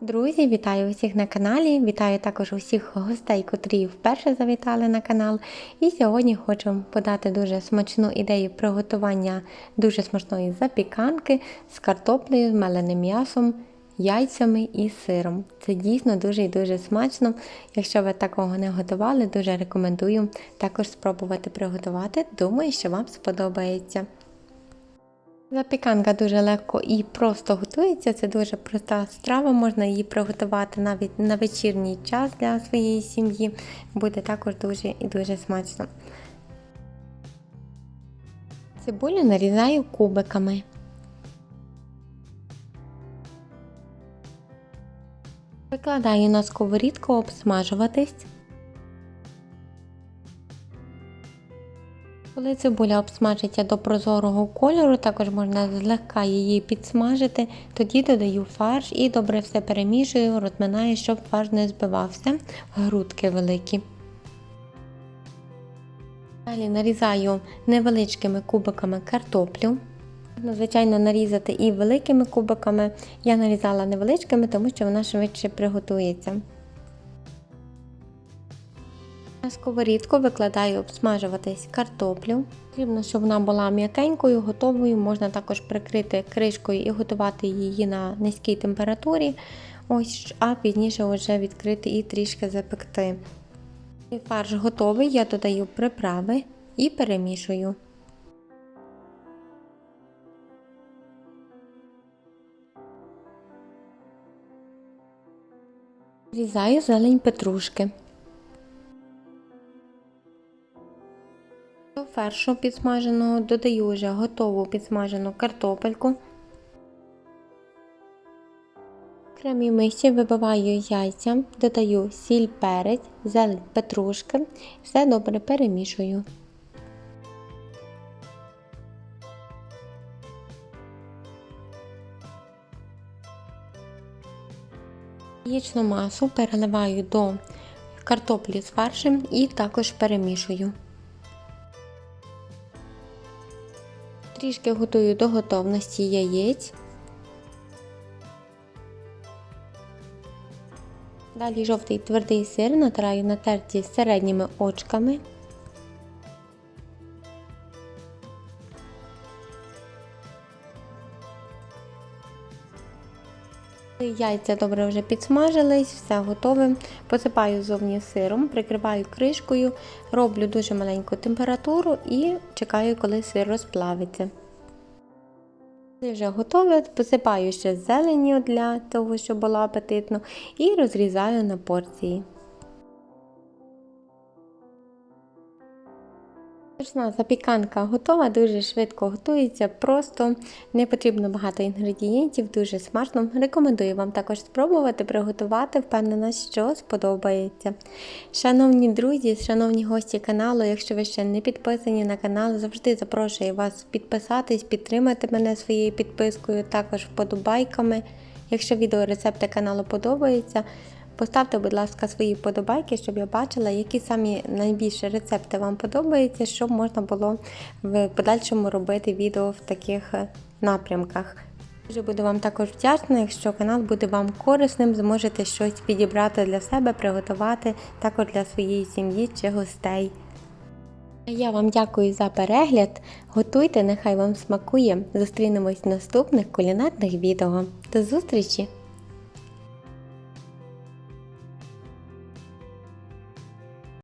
Друзі, вітаю усіх на каналі. Вітаю також усіх гостей, котрі вперше завітали на канал. І сьогодні хочу подати дуже смачну ідею приготування дуже смачної запіканки з картоплею, меленим м'ясом, яйцями і сиром. Це дійсно дуже і дуже смачно. Якщо ви такого не готували, дуже рекомендую також спробувати приготувати. Думаю, що вам сподобається. Запіканка дуже легко і просто готується. Це дуже проста страва, можна її приготувати навіть на вечірній час для своєї сім'ї. Буде також дуже і дуже смачно. Цибулю нарізаю кубиками. Викладаю на сковорідку обсмажуватись. Коли цибуля обсмажиться до прозорого кольору, також можна злегка її підсмажити, тоді додаю фарш і добре все перемішую, розминаю, щоб фарш не збивався, грудки великі. Далі нарізаю невеличкими кубиками картоплю. Звичайно, нарізати і великими кубиками. Я нарізала невеличкими, тому що вона швидше приготується. На сковорідку викладаю обсмажуватись картоплю. Потрібно, щоб вона була м'якенькою, готовою. Можна також прикрити кришкою і готувати її на низькій температурі. Ось, а пізніше вже відкрити і трішки запекти. Фарш готовий, я додаю приправи і перемішую. Різаю зелень петрушки. До фаршу підсмаженого додаю вже готову підсмажену картопельку. В окремій мисі вибиваю яйця, додаю сіль перець, зелень петрушки, все добре перемішую. Яєчну масу переливаю до картоплі з фаршем і також перемішую. Трішки готую до готовності яєць. Далі жовтий твердий сир натираю на терці з середніми очками. Яйця добре вже підсмажились, все готове. Посипаю зовні сиром, прикриваю кришкою, роблю дуже маленьку температуру і чекаю, коли сир розплавиться. Вже готове, посипаю ще зеленню для того, щоб було апетитно, і розрізаю на порції. Смачна запіканка готова, дуже швидко готується, просто не потрібно багато інгредієнтів, дуже смачно. Рекомендую вам також спробувати приготувати, впевнена, що сподобається. Шановні друзі, шановні гості каналу, якщо ви ще не підписані на канал, завжди запрошую вас підписатись, підтримати мене своєю підпискою, також вподобайками. Якщо відео рецепти каналу подобаються, Поставте, будь ласка, свої вподобайки, щоб я бачила, які самі найбільше рецепти вам подобаються, щоб можна було в подальшому робити відео в таких е, напрямках. Дуже буду вам також вдячна, якщо канал буде вам корисним, зможете щось підібрати для себе, приготувати також для своєї сім'ї чи гостей. Я вам дякую за перегляд. Готуйте, нехай вам смакує. Зустрінемось в наступних кулінарних відео. До зустрічі!